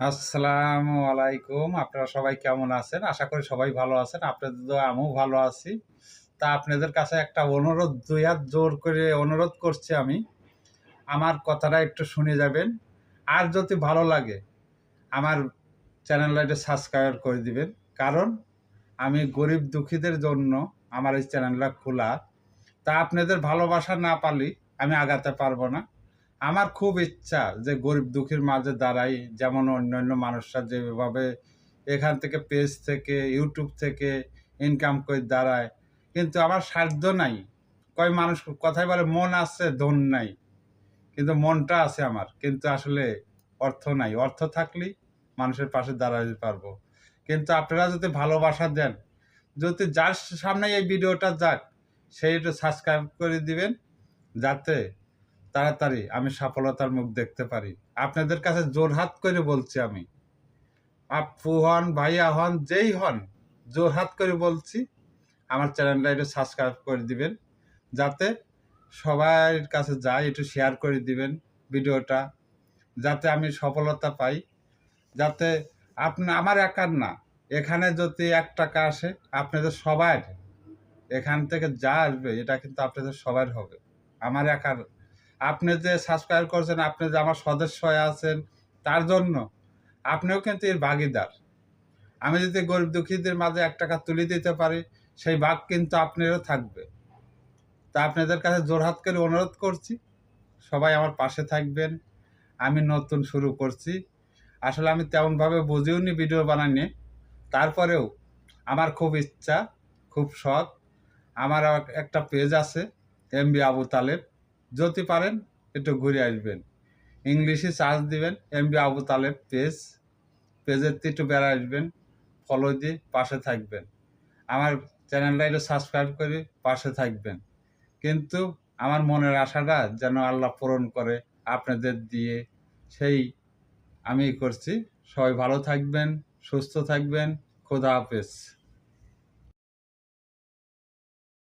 আসসালামু আলাইকুম। আপনারা সবাই কেমন আছেন? আশা করি সবাই ভালো আছেন। আপনাদের তো আমিও ভালো আছি। তা আপনাদের কাছে একটা অনুরোধ হাত জোর করে অনুরোধ করছি আমি। আমার কথাটা একটু শুনে যাবেন। আর যদি ভালো লাগে, আমার চ্যানেলটা একটু সাবস্ক্রাইব করে দিবেন। কারণ আমি গরিব দুঃখীদের জন্য আমার এই চ্যানেলটা খোলা। তা আপনাদের ভালোবাসা না পালি আমি আগাতে পারব না। আমার খুব ইচ্ছা যে গরিব দুঃখীর মাঝে দাঁড়াই, যেমন অন্যান্য মানুষরা যেভাবে এখান থেকে পেজ থেকে, ইউটিউব থেকে ইনকাম করে দাঁড়ায়। কিন্তু আমার সাধ্য নাই। কয় মানুষ কথাই বলে, মন আছে, ধন নাই। কিন্তু মনটা আছে আমার। কিন্তু আসলে অর্থ নাই। অর্থ থাকলেই মানুষের পাশে দাঁড়াতে পারব। কিন্তু আপনারা যদি ভালোবাসা দেন, যদি যার সামনে এই ভিডিওটা যাক সেই একটু সাবস্ক্রাইব করে দিবেন, যাতে তাড়াতাড়ি আমি সফলতার মুখ দেখতে পারি। আপনাদের কাছে জোরহাত করে বলছি আমি। আপু হন, ভাইয়া হন, যেই হন, জোরহাত করে বলছি। আমার চ্যানেলটা একটু সাবস্ক্রাইব করে দিবেন। যাতে সবার কাছে যায় একটু শেয়ার করে দিবেন ভিডিওটা। যাতে আমি সফলতা পাই। যাতে আপনি, আমার একার না। এখানে যদি এক টাকা আসে, আপনাদের সবার। এখান থেকে যা আসবে, এটা কিন্তু আপনাদের সবার হবে। আমার একার আপনি যে সাবস্ক্রাইব করছেন, আপনি যে আমার সদস্য হয়ে আছেন, তার জন্য আপনিও কিন্তু এর ভাগিদার। আমি যদি গরিব দুঃখীদের মাঝে এক টাকা তুলে দিতে পারি, সেই ভাগ কিন্তু আপনারও থাকবে। তা আপনাদের কাছে জোরহাত করে অনুরোধ করছি, সবাই আমার পাশে থাকবেন। আমি নতুন শুরু করছি। আসলে আমি তেমনভাবে বুঝেও নি ভিডিও বানাইনি। তারপরেও আমার খুব ইচ্ছা, খুব শখ। আমার একটা পেজ আছে এমবি আবু তালেব যদি পারেন, একটু ঘুরে আসবেন। ইংলিশে চার্জ দিবেন এমবি আবু তালেব পেজ পেজের একটু বেড়া আসবেন ফলো দিয়ে পাশে থাকবেন। আমার চ্যানেলটা একটু সাবস্ক্রাইব করে পাশে থাকবেন। কিন্তু আমার মনের আশাটা যেন আল্লাহ পূরণ করে আপনাদের দিয়ে। সেই আমি করছি। সবাই ভালো থাকবেন, সুস্থ থাকবেন। খোদা হাফেজ।